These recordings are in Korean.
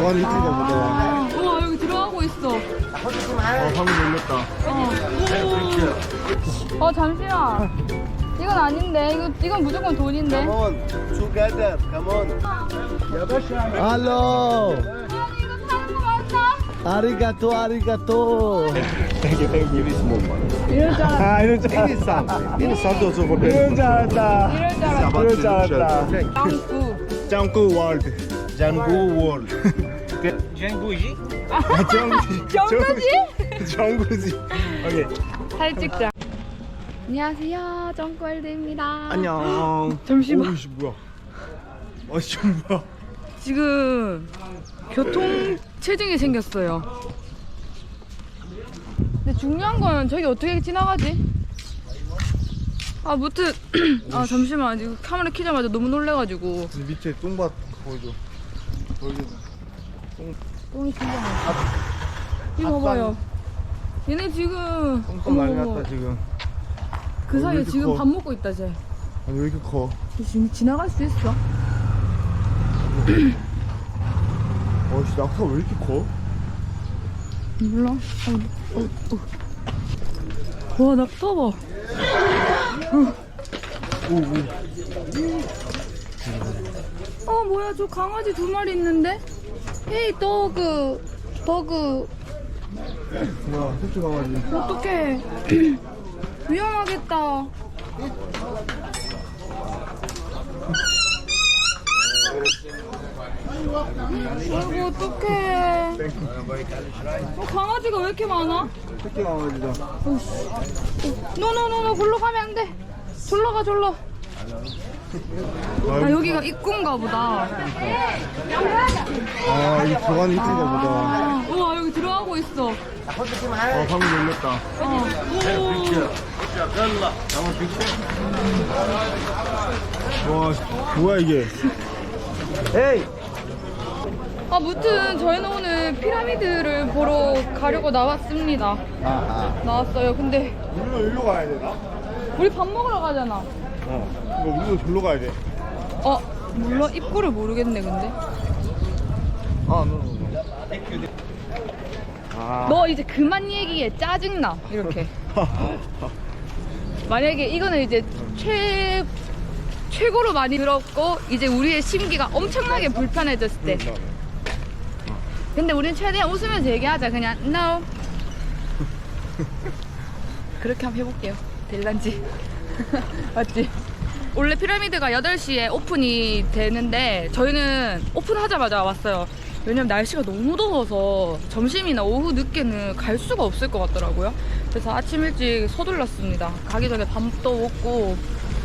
도관 이쪽인가 보다. 아, 우와 여기 들어가고 있어. 어, 방금 놀랬다. 어. 어 잠시만. 이건 아닌데 이거 이건 무조건 돈인데. on, together, come on. Hello. 아니 이거 사는 거 맞나? 아리가토, 아리가토. Thank you, thank you. This moment. 이럴 줄 알았다. 아, 이럴 줄 알았다. 이런 줄 알았다. 이럴 줄 알았다. 이럴 줄 알았다. 짱구. 짱구 월드. 아, 정구지. 정구지? 정구지. 오케이. 사진 찍자. 안녕하세요, 정구월드입니다. 안녕. 잠시만. 오이씨 뭐야? 어씨 뭐야? 지금 교통 체증이 생겼어요. 근데 중요한 건 저기 어떻게 지나가지? 아 무튼 아 잠시만 이거 카메라 키자마자 너무 놀래가지고 이 밑에 똥밭 보여줘. 여기 똥이 진짜 많아. 이거 봐봐요. 얘네 지금 똥똥 난리 어머, 났다 지금. 그왜 사이에 이렇게 지금 커? 밥 먹고 있다 쟤. 아니 왜 이렇게 커? 지금 지나갈 수 있어? 어씨 낙타 왜 이렇게 커? 몰라. 어, 어, 어. 와 낙타 봐. 오 오. 어 뭐야 저 강아지 두 마리 있는데? 헤이 더그 더그 뭐야 셋째 강아지. 어떡해 위험하겠다 아이고 어떡해 어, 강아지가 왜 이렇게 많아? 셋째 강아지다. 노노노노 골로 가면 안돼 졸러 가 졸러 아 여기가 입구인가 보다 아이 도관 이쪽인가 보다. 아, 우와 여기 들어가고 있어 어 방금 놀랬다. 어. 와 뭐야 이게? 에이. 아, 무튼 저희는 오늘 피라미드를 보러 가려고 나왔습니다. 아아. 나왔어요. 근데 우리도 일로 가야 되나? 우리 밥 먹으러 가잖아. 어. 이거 우리도 절로 가야 돼. 어, 물론 입구를 모르겠네, 근데. 아 노. 아. 너 이제 그만 얘기해. 짜증나. 이렇게. 만약에 이거는 이제 최 최고로 많이 들었고 이제 우리의 심기가 엄청나게 불편해졌을 때. 근데 우린 최대한 웃으면서 얘기하자. 그냥 no. 그렇게 한번 해볼게요. 될란지. 맞지? 원래 피라미드가 8시에 오픈이 되는데 저희는 오픈하자마자 왔어요. 왜냐면 날씨가 너무 더워서 점심이나 오후 늦게는 갈 수가 없을 것 같더라고요. 그래서 아침 일찍 서둘렀습니다. 가기 전에 밥도 먹고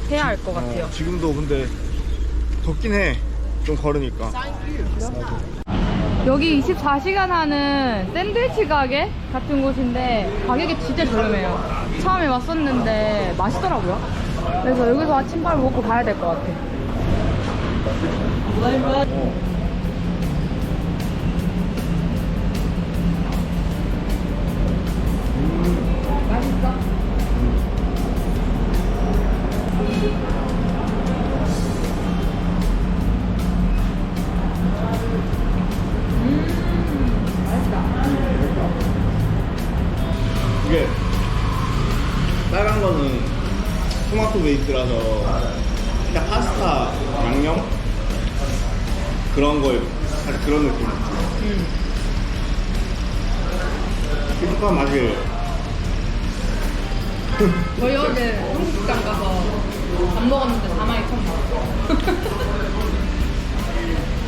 해야 할 것 같아요. 어, 지금도 근데 덥긴 해. 좀 걸으니까. 여기 24시간 하는 샌드위치 가게 같은 곳인데 가격이 진짜 저렴해요. 처음에 왔었는데 맛있더라고요. 그래서 여기서 아침밥을 먹고 가야 될 것 같아. 그냥 파스타 양념 그런 거에 살짝 그런 느낌. 촉촉한 맛이 저희 어제 한국장 가서 밥 먹었는데 4만 2천 원.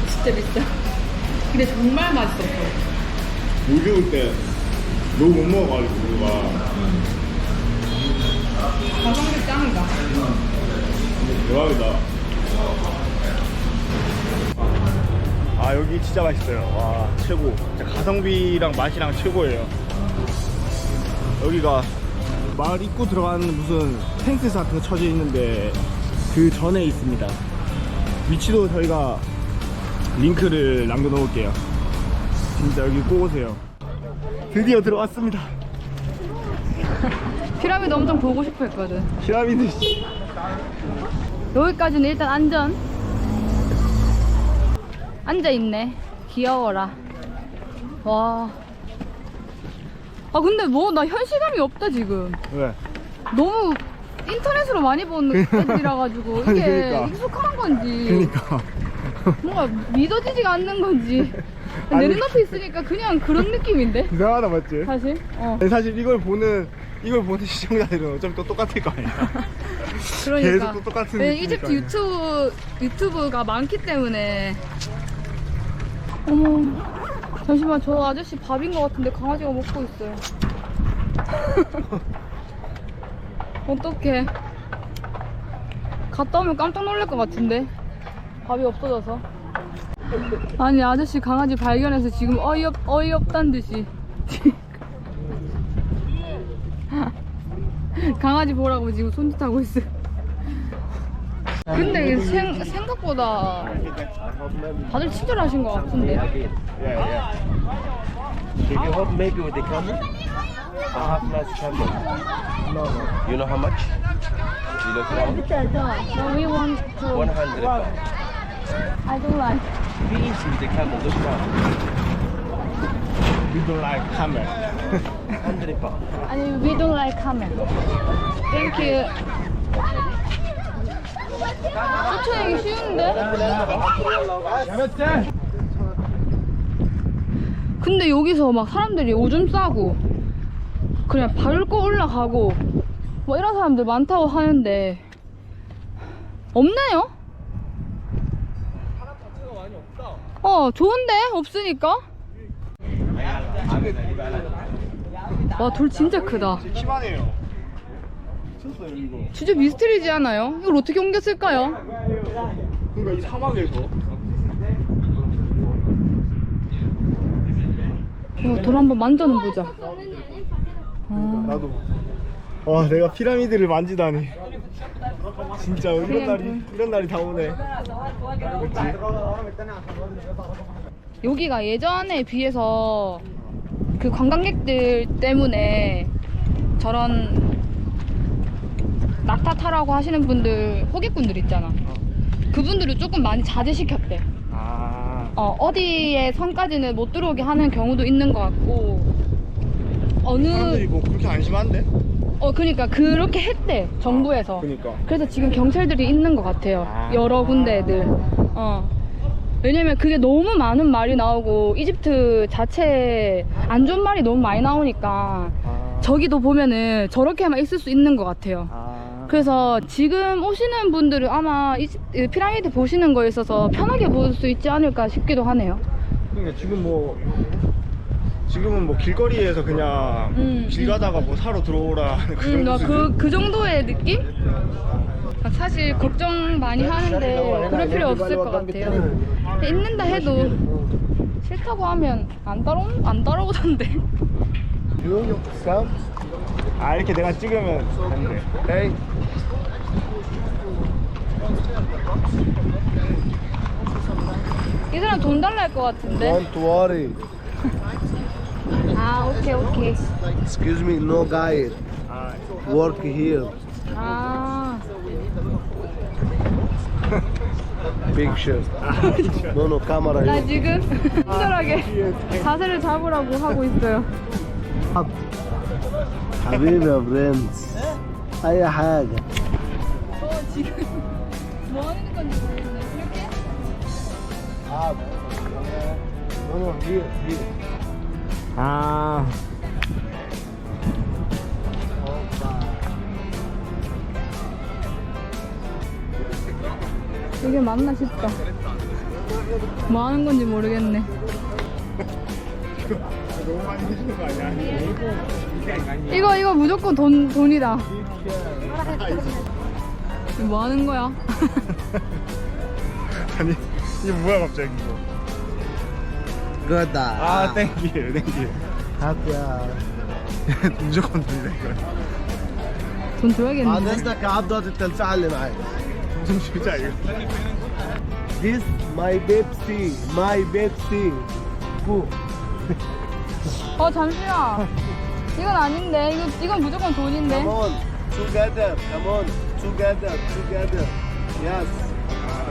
진짜 비싸. 근데 정말 맛있었어. 물 좋을 때 너무 못 먹어가지고 우리가 가성비 짱이다. 대박이다. 아 여기 진짜 맛있어요. 와 최고. 진짜 가성비랑 맛이랑 최고예요. 여기가 마을 입구 들어가는 무슨 텐트 같은 거 쳐져 있는데 그 전에 있습니다. 위치도 저희가 링크를 남겨놓을게요. 진짜 여기 꼭 오세요. 드디어 들어왔습니다. 피라미드 엄청 보고 싶어 했거든. 피라미드 씨. 여기까지는 일단 안전. 앉아있네. 귀여워라. 와. 아 근데 뭐 나 현실감이 없다 지금. 왜? 너무 인터넷으로 많이 본 애들이라 가지고 이게 그러니까. 익숙한 건지 그니까. 뭔가 믿어지지가 않는 건지 내 아니. 눈앞에 있으니까 그냥 그런 느낌인데 이상하다, 맞지? 사실. 어. 사실 이걸 보는, 이걸 보는 시청자들은 어차피 또 똑같을 거 아니야. 그러니까. 계속 또 똑같은 왜 느낌일 이집트 거 아니야. 유튜브 유튜브가 많기 때문에. 어머. 잠시만 저 아저씨 밥인 것 같은데 강아지가 먹고 있어요. 어떡해. 갔다 오면 깜짝 놀랄 것 같은데? 밥이 없어져서. 아니 아저씨 강아지 발견해서 지금 어이없 어이없단 듯이 강아지 보라고 지금 손짓하고 있어. 근데 이게 생, 생각보다 다들 친절하신 것 같은데. 예, 예. Can you help maybe with the camel? I have nice camel. No, no. You know how much? You look around. No, we want to. 100 pounds. I don't like. Be easy with the camel. Look around. We don't like camel. 100 pounds. 아니, we don't like camel. Thank you. 쫓아내기 쉬운데? 근데 여기서 막 사람들이 오줌 싸고 그냥 밟고 올라가고 뭐 이런 사람들 많다고 하는데 없네요? 어 좋은데 없으니까 와 돌 진짜 크다. 미쳤어요, 이거. 진짜 미스터리지 않아요? 이걸 어떻게 옮겼을까요? 그러니까 이 사막에서. 어, 돌 한번 만져는 보자 아, 나도. 와, 내가 피라미드를 만지다니. 진짜 이런 날이, 이런 날이 다 오네. 여기가 예전에 비해서 그 관광객들 때문에 저런 낙타 타라고 하시는 분들 호객꾼들 있잖아 그분들을 조금 많이 자제시켰대 아. 어, 어디에 선까지는 못 들어오게 하는 경우도 있는 것 같고 어느 사람들이 뭐 그렇게 안심한데? 어 그러니까 그렇게 했대 정부에서 그니까. 그래서 지금 경찰들이 있는 것 같아요. 아. 여러 군데들. 어. 왜냐면 그게 너무 많은 말이 나오고 이집트 자체에 안 좋은 말이 너무 많이 나오니까 아. 저기도 보면은 저렇게만 있을 수 있는 것 같아요. 아. 그래서 지금 오시는 분들은 아마 이집, 이 피라미드 보시는 거에 있어서 편하게 볼 수 있지 않을까 싶기도 하네요. 그러니까 지금 뭐 지금은 뭐 길거리에서 그냥 음, 길 음. 가다가 뭐 사러 들어오라 하는 그 음, 정도? 그, 그 정도의 느낌? 사실 걱정 많이 하는데 그럴 필요 없을 것 같아요. 있는다 해도 싫다고 하면 안 따라오 안 따라오던데. 아 이렇게 내가 찍으면 안돼 Hey. 이 사람 돈 달라 할 것 같은데. Don't worry. 아 오케이 오케이. Excuse me, no. 아 Work here. 아 Picture. No, no, camera 나 here. 지금 친절하게 자세를 잡으라고 하고 있어요. حبيبي يا برنس. أي حاجة. 저 지금 뭐 하는 건지 모르겠네. 이렇게? No, no, here, here. 아 이게 맞나 싶다. 뭐 하는 건지 모르겠네. 너무 많이 해주는 거 아니야? 이거 이거 무조건 돈 돈이다. 이거 뭐 하는 거야? 아니 이게 뭐야 갑자기 이거 Good. 아 땡큐 땡큐 هات يا 무조건 돌리다 이거 돈 بعد 줘야겠는데. اذنك يا عبد هات التلفاعة اللي معاك. 좀 주자 이거 This my Pepsi, my Pepsi. Go. 어 잠시만. 이건 아닌데. 이거 이건 무조건 돈인데. Come on, together. Come on, together, together. Yes.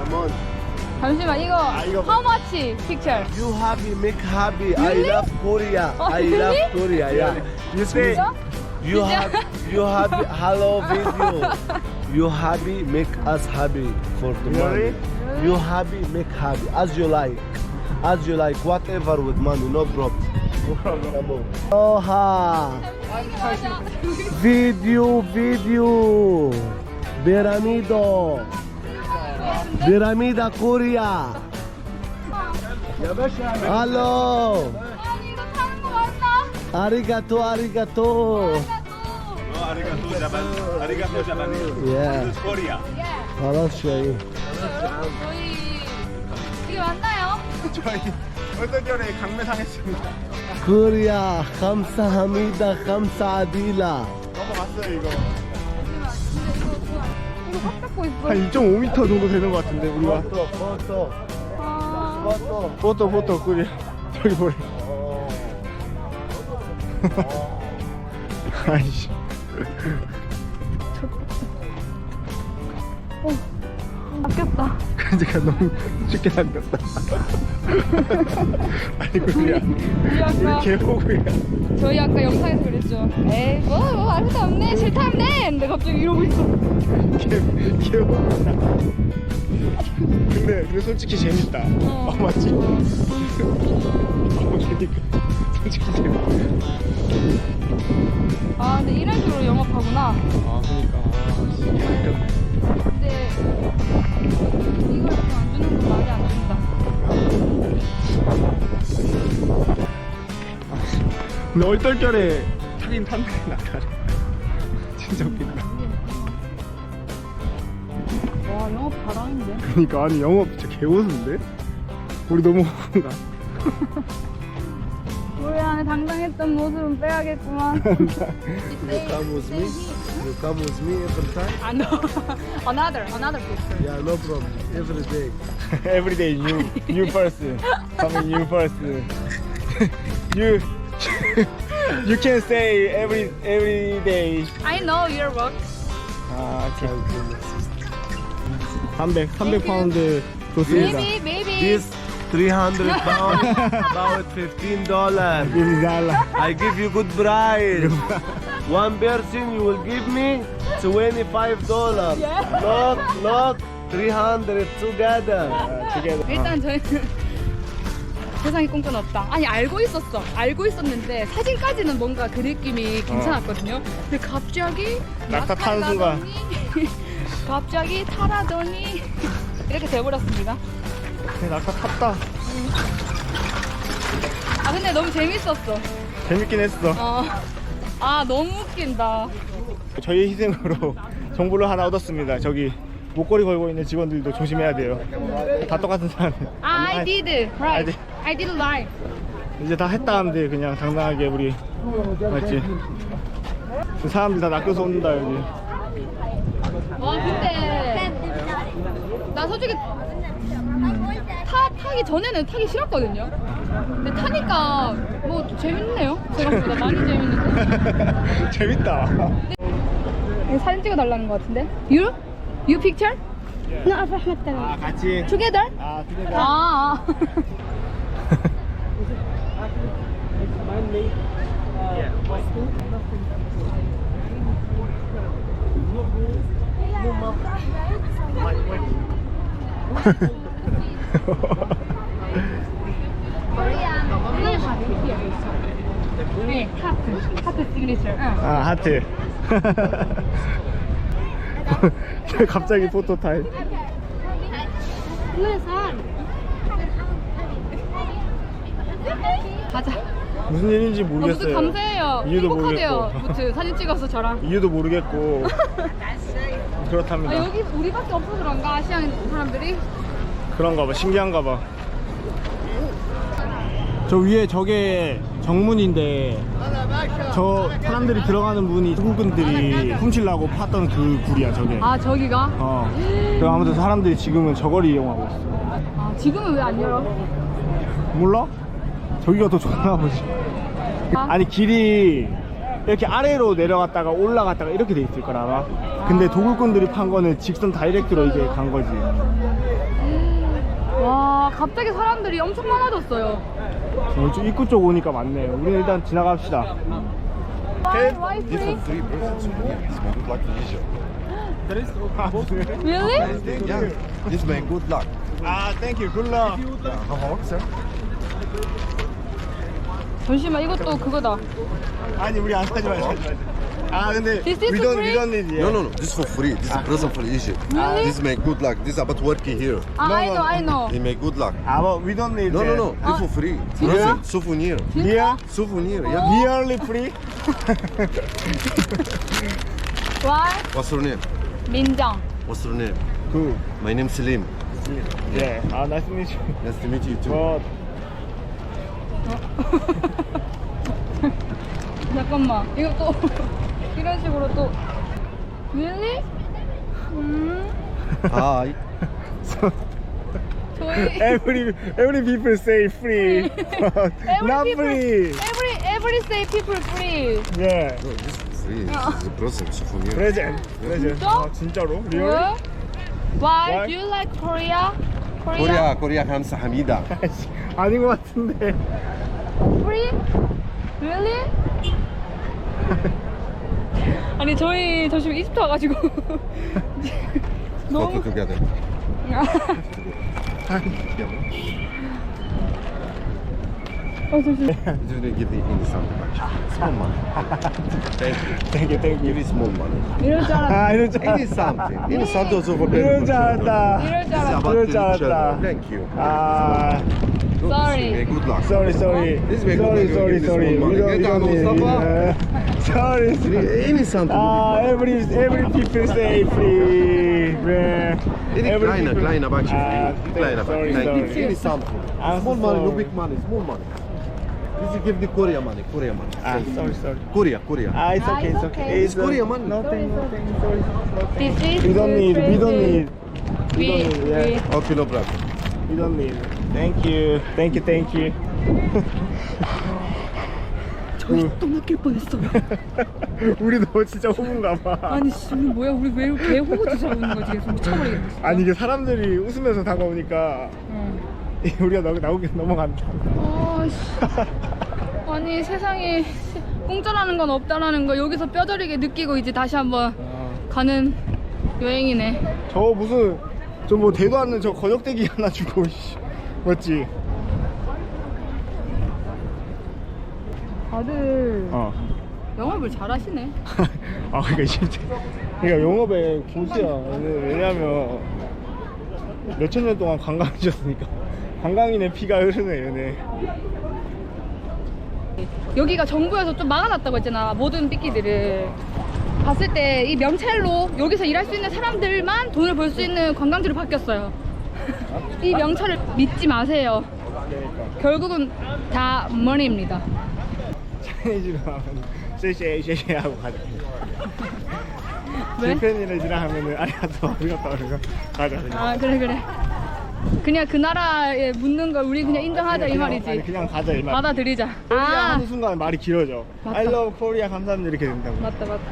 Come on. 잠시만 이거 이거 How much picture? You happy, make happy. Really? I love Korea. Oh, I really? love Korea. Yeah. You say 진짜? You 진짜? happy. You happy. Hello video. You happy, make us happy for the money. You happy, make happy. As you like. As you like. Whatever with money, no problem. Oha! Video, video! Biramido! Biramida Korea! Hello! Arigato, arigato! arigato Japan. 예 저희 어떻게 맞나요? 저희 얼떨결에 강매상했습니다. 코리아 감사합니다. 감사합니다. 넘어갔어요 이거. 한 1.5m 정도 되는 것 같은데 우리가. 포토 포토 포토 포토 코리아. 저기 보래. 아이씨. 아꼈다. 간지가 너무 쉽게 남겼다 아니 꾸리야 우리 아까 우리 개호구야 저희 아까 영상에서 그랬죠. 에이 뭐, 뭐 아무도 없네 싫다네. 근데 갑자기 이러고 있어. 개, 개호구야 근데 근데 솔직히 재밌다 어. 어, 맞지? 어, 그러니까 아 근데 이런 식으로 영업하구나. 아 그러니까 근데 이걸 지금 안 주는 건 말이 안 된다. 근데 얼떨결에 타긴 탔네 나를 진짜 웃긴다 와 영업 잘하는데. 그러니까 아니 영업 진짜 개웃은데? 우리 너무 웃은가? 우리 안에 당당했던 모습은 빼야겠구만. You come with me? You come with me every time? 아 no. another another picture. Yeah, no problem. Every day. Everyday new new person coming new person you you can say every every day I know your work. 아 오케이 300 300 파운드 좋습니다 Maybe maybe. This 300 pounds, about 15 dollars. I give you good price. One person you will give me 25 dollars. Look, look, 300 together. 일단 저희는 세상에 꿈꾼 없다. 아니 알고 있었어. 알고 있었는데 사진까지는 뭔가 그 느낌이 괜찮았거든요. 근데 갑자기 낙타 타는 순간. 낙타라더니 갑자기 타라더니 이렇게 돼버렸습니다. 낙타 탔다 아 근데 너무 재밌었어. 재밌긴 했어 어. 아 너무 웃긴다. 저희의 희생으로 정보를 하나 얻었습니다 저기 목걸이 걸고 있는 직원들도 조심해야 돼요 다 똑같은 사람 I did right. did. I did right. 이제 다 했다 하는데 그냥 당당하게 우리 맞지? 그 사람들 다 낚여서 온다 여기 와 근데 나 솔직히 타 타기 전에는 타기 싫었거든요. 근데 타니까 뭐 재밌네요. 생각보다 많이 재밌는데. 재밌다 이거 사진 찍어 달라는 것 같은데. You? You picture? 아 같이 Together? 아 그래 아. 아. 네, 하트. 하트 시그니처. 응. 아 하트 갑자기 포토 타임 가자. 무슨 일인지 어, 무슨 모르겠어요 감사해요. 이유도 행복하대요. 모르겠고 무튼 사진 찍어서 저랑. 이유도 모르겠고 그렇답니다 아, 여기 우리밖에 없어서 그런가 아시안 사람들이? 그런가 봐 신기한가 봐 저 위에 저게 정문인데 저 사람들이 들어가는 문이 한국분들이 훔치려고 팠던 그 굴이야 저게 아 저기가? 어 그럼 아무튼 사람들이 지금은 저걸 이용하고 있어 아 지금은 왜 안 열어? 몰라? 저기가 더 좋나 보지 아. 아니 길이 이렇게 아래로 내려갔다가 올라갔다가 이렇게 돼 있을 거라 아마 근데 도굴꾼들이 판 거는 직선 다이렉트로 이제 간 거지 갑자기 사람들이 엄청 많아졌어요. 어, 저 입구 쪽 오니까 많네. 우리는 일단 지나갑시다. Why, why This free? for free, bro. It's good luck. 아, 무슨? Really? Yeah. This man, good luck. 아, 땡큐. 굿럭. How much, sir? 잠시만 이것도 그거다. 아니, 우리 안 사지 말자. 하지 말자. 아, 근데 This is we don't, free? we don't need it. No, no, no. This for free. This is present for Egypt. Really? This man, good luck. This is about working here. 아, No, I no, know, I know. He make good luck. 아, 뭐, we don't need No, no, it. no. This for free. 진짜? Present. Souvenir. Here? Souvenir. Yeah. Nearly free? Why? What's your name? 민정. What's your name? 그, My name is Salim. 예. 아, nice to meet you. Nice to meet you too. 어, 잠깐만. 이거 또 이런 식으로 또 Really? 음. Hi. 저희 every, every people say free. but every not people, free. every every say people free. 예. No, this is free. This is a present. Souvenir. 프레젠. 프레젠. 진짜? 아, 진짜로? 리얼? Why? Why? Why? Do you like Korea? Korea, Korea, Hamza Hamida. 아이씨, 아닌 것 같은데. Free? Really? 아니 저희 저 지금 이집트 와가지고 너무 together. 어 잠시만 Just gonna give me any something back. Small money. Thank you. 땡큐, 땡큐. Give me small money. 이럴 줄 알았다 아, 이럴 줄 Any 알았다. something. Any something also for 이럴 줄 알았다. 이럴 줄 This is 알았다 about Good each job, other. Dad. Thank you. 아, Don't Sorry. disagree. Good luck. sorry, sorry. This way, sorry, good luck. sorry, Give me sorry. small We money. don't, we Get down, don't need Mustafa. it. sorry, sorry. Any something. Ah, every every people say free. Yeah. Any Every kleiner, people- kleiner Backje Ah, free. Kleiner sorry, Backje. Thank sorry. you. Any something. I'm Small money, no sorry. big money. Small money. This is give the Korea money. Korea money. Ah, sorry, sorry. Korea, Korea. Ah, it's Ah, okay, it's it's okay. okay. It's It's Korea, man. Nothing, nothing. Sorry. This is We don't need. We don't need. We, don't need, yeah. we. Okay, no problem. We don't need. Thank you. Thank you. Thank you. 저희 또 맡길 뻔했어요 우리 너 진짜 호구인가 봐. 아니 지금 뭐야 우리 왜 이렇게 하고 있는 거지 계속 미쳐버리겠네 진짜. 아니 이게 사람들이 웃으면서 다가오니까 응. 우리가 나, 나오게 넘어간다. 아씨 아니 세상에 공짜라는 건 없다라는 거 여기서 뼈저리게 느끼고 이제 다시 한번 가는 여행이네 저 무슨 저 뭐 대도 않는 저 거적대기 하나 주고 씨. 맞지? 다들 어. 영업을 잘하시네 아 그러니까 진짜 그러니까 영업의 고수야. 왜냐면 몇천 년 동안 관광이셨으니까 관광인의 피가 흐르네 얘네. 여기가 정부에서 좀 막아놨다고 했잖아 모든 삐끼들을 봤을 때 이 명찰로 여기서 일할 수 있는 사람들만 돈을 벌 수 있는 관광지로 바뀌었어요 이 명찰을 믿지 마세요 결국은 다 머니입니다 하면 쉐쉐 쉐쉐 하고 가자. 왜? 재팬이라지라 하면은 아리가또 아리가또 아리가 가자. 그냥. 아 그래 그래 그냥 그 나라에 묻는 걸 우리 그냥 인정하자 이 그냥- 말이지 아니 그냥 가자 이 말. 받아들이자 코리아 아 하는 순간 말이 길어져. 맞다. I love Korea 감사합니다 이렇게 된다고. 맞다 맞다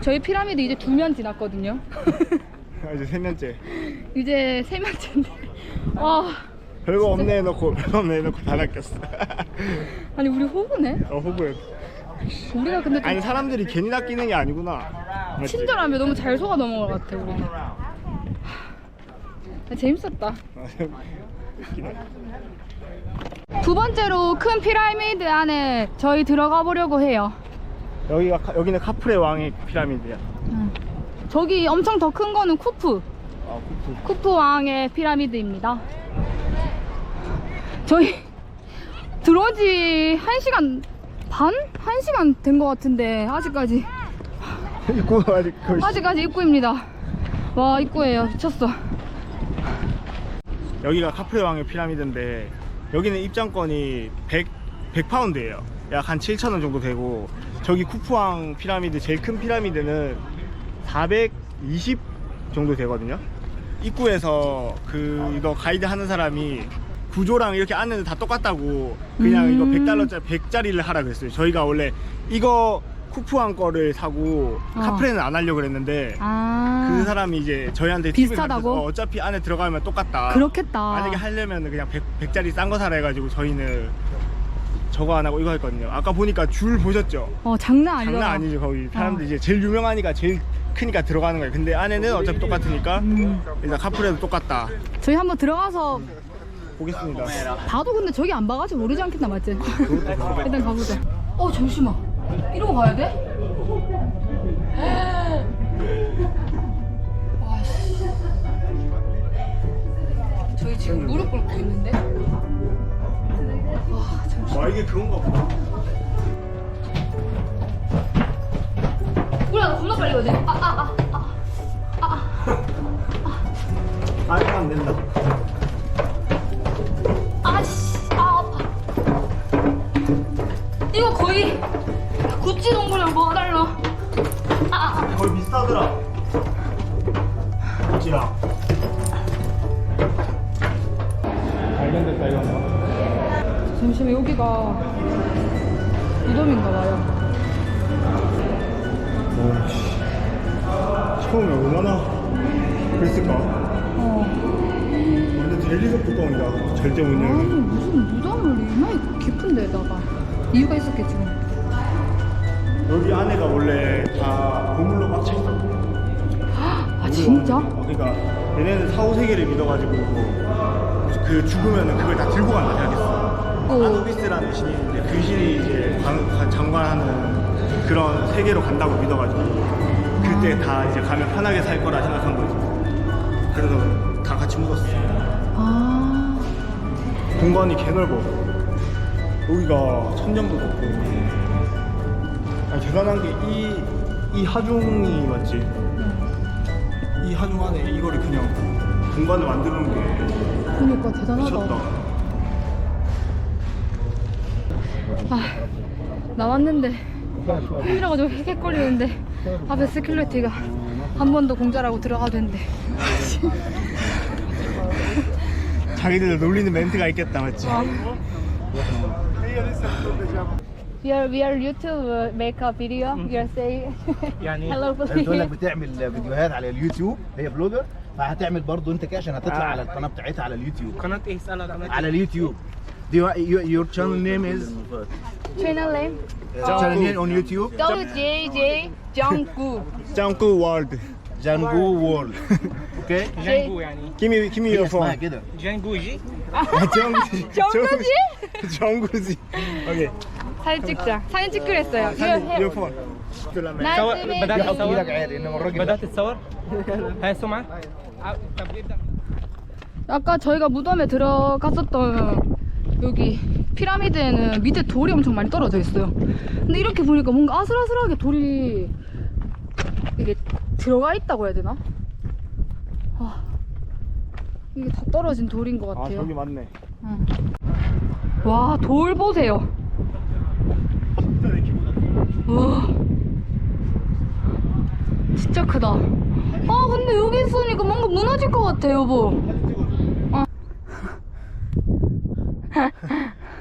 저희 피라미드 이제 두면 지났거든요 아, 이제 세 년째. 이제 세 면째인데 와 별거 없네 해놓고 별거 없네 해놓고 다 낚였어. 아니 우리 호구네 어 호구야. 우리가 근데 좀 아니 사람들이 괜히 낚이는 게 아니구나. 맞지? 친절하며 너무 잘 속아 넘어간 것 같아 우리는 하, 재밌었다 아, 웃기네. 두 번째로 큰 피라미드 안에 저희 들어가 보려고 해요 여기가 카- 여기는 카프레 왕의 피라미드야. 저기 엄청 더 큰 거는 쿠프 아 쿠프. 쿠프 왕의 피라미드입니다 저희 들어온 지 1시간 반? 1시간 된 것 같은데 아직까지 입구 아직 거의 아직까지 입구입니다 와 입구예요 미쳤어 여기가 카프레 왕의 피라미드인데 여기는 입장권이 100 100파운드예요. 약 한 7천 원 정도 되고 저기 쿠프왕 피라미드 제일 큰 피라미드는 420 정도 되거든요. 입구에서 그 이거 가이드 하는 사람이 구조랑 이렇게 안에는 다 똑같다고 그냥 음. 이거 100달러짜리 100짜리를 하라 그랬어요. 저희가 원래 이거 쿠프한 거를 사고 어. 카프레는 안 하려고 그랬는데 아 그 사람이 이제 저희한테 비슷하다고? 팁을 가르쳐서 어차피 안에 들어가면 똑같다. 그렇겠다. 만약에 하려면 그냥 100, 짜리 싼 거 사라 해가지고 저희는 저거 안 하고 이거 했거든요. 아까 보니까 줄 보셨죠? 어 장난 아니다. 장난 아니죠 거기 사람들 어. 이제 제일 유명하니까 제일 크니까 들어가는 거예요. 근데 안에는 어차피 똑같으니까 음. 일단 카프레도 똑같다. 저희 한번 들어가서 보겠습니다. 봐도 근데 저기 안 봐가지고 모르지 않겠나 맞지? 일단 가보자. 어 잠시만. 이러고 가야 돼? 와 씨. 저희 지금 무릎 꿇고 있는데. 와 잠시. 와 이게 그건가 보다. 우리 나 겁나 빨리 가지. 아아 아. 아 이거 안 된다. 아씨, 아 아파. 이거 거의 구찌 동물이랑 뭐가 달라? 아, 아, 거의 비슷하더라. 지랑. 아. 잠시만 여기가 무덤인가 봐요. 처음에 얼마나 그랬을까? 어. 완전 젤리석 뚜껑이다. 절대 못 아니. 무슨 무덤을 이마에 깊은 데다가 이유가 있었겠지 뭐. 여기 안에가 원래 다 보물로 꽉 차 있어. 아 진짜? 어, 그러니까 얘네는 사후 세계를 믿어가지고 그 죽으면은 그걸 다 들고 간다 생각했어. 어. 아누비스라는 신이 있는데 그 신이 이제 관- 장관하는 그런 세계로 간다고 믿어가지고 그때 다 이제 가면 편하게 살 거라 생각한 거지. 그래서 다 같이 묻었어. 아. 공간이 개넓어. 여기가 천장도 높고. 아, 대단한 게 이 이 하중이 맞지? 이 하중 안에 이거를 그냥 공간을 만드는 게 그러니까 대단하다. 미쳤다. 아 나왔는데 힘들어가지고 헥헥거리는데 앞에 스킬레티가 한 번 더 공짜라고 들어가도 된대. 자기들 놀리는 멘트가 있겠다, 맞지? We are we are YouTube uh, make a video. You are saying يعني hello بتقول لك please. بتعمل فيديوهات على اليوتيوب هي بلوجر فهتعمل برضو انت كده عشان هتطلع على القناه بتاعتها على اليوتيوب قناة ايه اسأل على قناة على اليوتيوب Do you, your, your channel name is Channel name channel name on YouTube WJJ 정구. 짱구 월드. جانجو وورلد اوكي جانجو يعني Give me, give me هي your اسمها phone. كده جانجو يجي 정구지. 정구지? 정구지. 오케이. 사진 찍자. 사진 찍기로 했어요. Your phone. Nice صور to meet بدأت you. يحط ايدك تصور عادي انما الراجل بدأت تصور هاي سمعة ع- طب ابدأ 아까 저희가 무덤에 들어갔었던 여기 피라미드에는 밑에 돌이 엄청 많이 떨어져 있어요. 근데 이렇게 보니까 뭔가 아슬아슬하게 돌이 이게 들어가 있다고 해야 되나? 아, 이게 다 떨어진 돌인 것 아, 같아요. 저기 맞네. 응. 와, 돌 보세요. 진짜 내 키보다. 와, 진짜 크다. 아, 근데 여기 있으니까 뭔가 무너질 것 같아, 여보.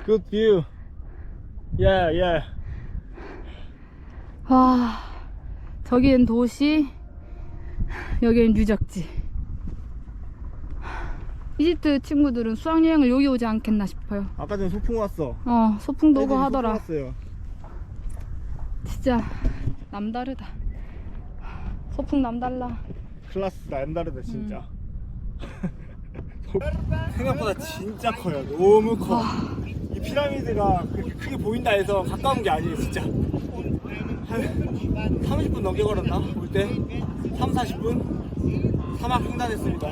Good view. Yeah, yeah. 와, 저기는 도시, 여기는 유적지. 이집트 친구들은 수학여행을 여기 오지 않겠나 싶어요. 아까 전에 소풍 왔어. 어, 소풍도 오고 하더라. 소풍 왔어요. 진짜 남다르다. 소풍 남달라. 클라스 남다르다 진짜. 음. 생각보다 진짜 커요. 너무 커. 이 피라미드가 그렇게 크게 보인다 해서 가까운 게 아니에요, 진짜. 한 30분 넘게 걸었나? 올 때? 3, 40분? 사막 횡단했습니다.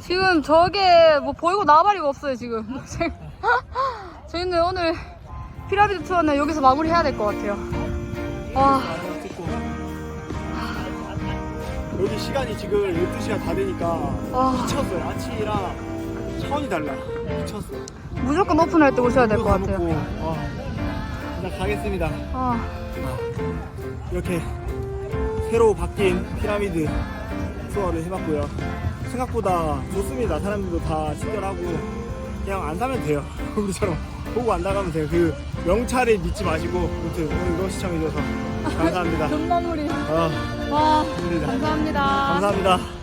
지금 저게 뭐 보이고 나발이고 없어요, 지금. 저희는 오늘 피라미드 투어는 여기서 마무리 해야 될 것 같아요. 와, 여기 시간이 지금 12시가 다 되니까 와, 미쳤어요. 아침이랑 차원이 달라. 미쳤어. 무조건 오픈할 때 오셔야 될 것 같아요. 아, 일단 가겠습니다. 아, 이렇게 새로 바뀐 피라미드 투어를 해봤고요. 생각보다 좋습니다. 사람들도 다 친절하고 그냥 안 사면 돼요. 우리처럼 보고 안 나가면 돼요. 그 명찰을 믿지 마시고 아무튼 오늘도 시청해주셔서 감사합니다. 금마무리. 어, 와, 힘들다. 감사합니다. 감사합니다.